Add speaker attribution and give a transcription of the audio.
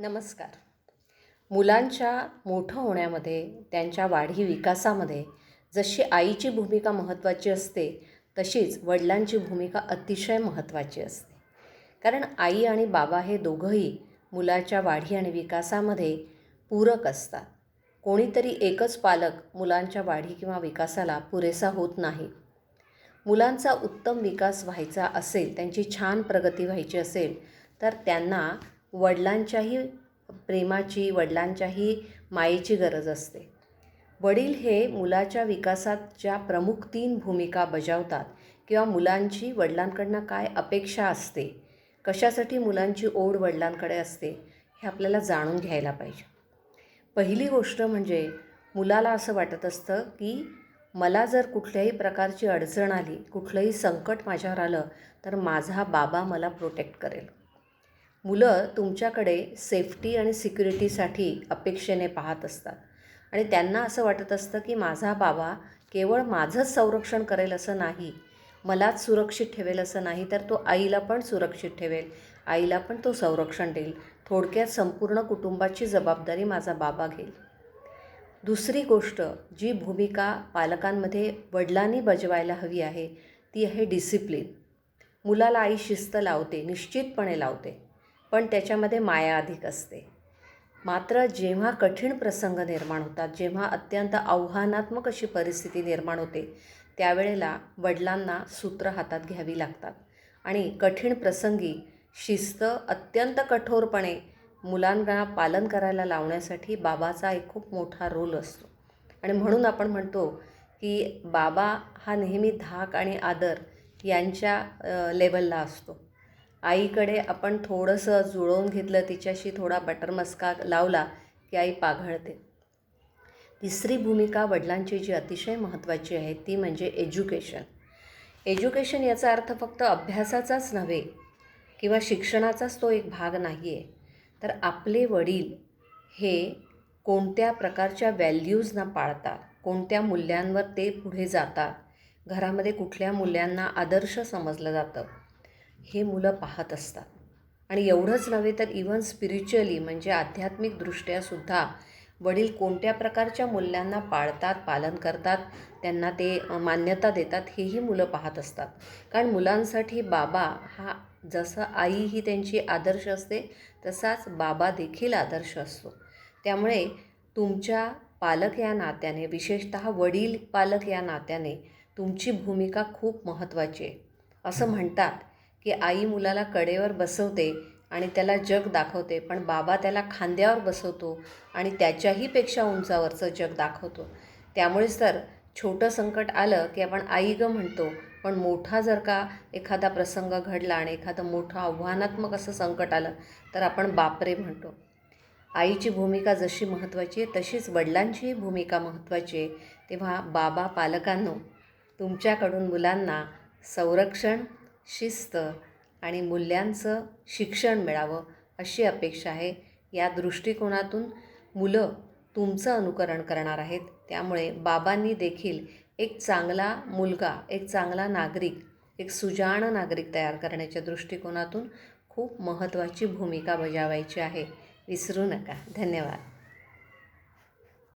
Speaker 1: नमस्कार. मुलांच्या मोठं होण्यामध्ये त्यांच्या वाढी विकासामध्ये जशी आईची भूमिका महत्त्वाची असते तशीच वडिलांची भूमिका अतिशय महत्त्वाची असते. कारण आई आणि बाबा हे दोघंही मुलाच्या वाढी आणि विकासामध्ये पूरक असतात. कोणीतरी एकच पालक मुलांच्या वाढी किंवा विकासाला पुरेसा होत नाही. मुलांचा उत्तम विकास व्हायचा असेल त्यांची छान प्रगती व्हायची असेल तर त्यांना वडिलांच्याही प्रेमाची वडिलांच्याही मायेची गरज असते. वडील हे मुलाच्या विकासात ज्या प्रमुख तीन भूमिका बजावतात किंवा मुलांची वडिलांकडनं काय अपेक्षा असते कशासाठी मुलांची ओढ वडिलांकडे असते हे आपल्याला जाणून घ्यायला पाहिजे. पहिली गोष्ट म्हणजे मुलाला असं वाटत असतं की मला जर कुठल्याही प्रकारची अडचण आली कुठलंही संकट माझ्यावर आलं तर माझा बाबा मला प्रोटेक्ट करेल. मुलं तुमच्याकडे सेफ्टी आणि सिक्युरिटीसाठी अपेक्षेने पाहत असतात. आणि त्यांना असं वाटत असतं की माझा बाबा केवळ माझंच संरक्षण करेल असं नाही मलाच सुरक्षित ठेवेल असं नाही तर तो आईला पण सुरक्षित ठेवेल. आईला पण तो संरक्षण देईल. थोडक्यात संपूर्ण कुटुंबाची जबाबदारी माझा बाबा घेईल. दुसरी गोष्ट जी भूमिका पालकांमध्ये वडिलांनी बजवायला हवी आहे ती आहे डिसिप्लिन मुलाला आई शिस्त लावते निश्चितपणे लावते. पण त्याच्यामध्ये माया अधिक असते. मात्र जेव्हा कठीण प्रसंग निर्माण होतात जेव्हा अत्यंत आव्हानात्मक अशी परिस्थिती निर्माण होते त्यावेळेला वडिलांना सूत्र हातात घ्यावी लागतात. आणि कठीण प्रसंगी शिस्त अत्यंत कठोरपणे मुलांना पालन करायला लावण्यासाठी बाबाचा एक खूप मोठा रोल असतो. आणि म्हणून आपण म्हणतो की बाबा हा नेहमी धाक आणि आदर यांच्या लेवलला असतो. आईकडे आपण थोडंसं जुळवून घेतलं तिच्याशी थोडा बटर मस्का लावला की आई पाघळते. तिसरी भूमिका वडिलांची जी अतिशय महत्त्वाची आहे ती म्हणजे एज्युकेशन एज्युकेशन याचा अर्थ फक्त अभ्यासाचाच नव्हे किंवा शिक्षणाचाच तो एक भाग नाही आहे तर आपले वडील हे कोणत्या प्रकारच्या व्हॅल्यूजना पाळतात कोणत्या मूल्यांवर ते पुढे जातात घरामध्ये कुठल्या मूल्यांना आदर्श समजलं जातं हे मुलं पाहत असतात. आणि एवढंच नव्हे तर इवन स्पिरिच्युअली म्हणजे आध्यात्मिकदृष्ट्यासुद्धा वडील कोणत्या प्रकारच्या मूल्यांना पाळतात पालन करतात त्यांना ते मान्यता देतात हेही मुलं पाहत असतात. कारण मुलांसाठी बाबा हा जसं आई ही त्यांची आदर्श असते तसाच बाबा देखील आदर्श असतो. त्यामुळे तुमच्या पालक या नात्याने विशेषतः वडील पालक या नात्याने तुमची भूमिका खूप महत्त्वाची आहे. असं म्हणतात. की आई मुलाला कडेवर बसवते आणि त्याला जग दाखवते पण बाबा त्याला खांद्यावर बसवतो आणि त्याच्याही पेक्षा उंचावरचं जग दाखवतो. त्यामुळेच तर छोटं संकट आलं की आपण आई ग म्हणतो पण मोठा जर का एखादा प्रसंग घडला आणि एखादं मोठं आव्हानात्मक असं संकट आलं तर आपण बापरे म्हणतो. आईची भूमिका जशी महत्त्वाची आहे तशीच वडिलांचीही भूमिका महत्त्वाची आहे. तेव्हा बाबा पालकांनो तुमच्याकडून मुलांना संरक्षण शिस्त आणि मूल्यांचं शिक्षण मिळावं अशी अपेक्षा आहे. या दृष्टिकोनातून मुलं तुमचं अनुकरण करणार आहेत. त्यामुळे बाबांनी देखील एक चांगला मुलगा एक चांगला नागरिक एक सुजाण नागरिक तयार करण्याच्या दृष्टिकोनातून खूप महत्त्वाची भूमिका बजावायची आहे. विसरू नका. धन्यवाद.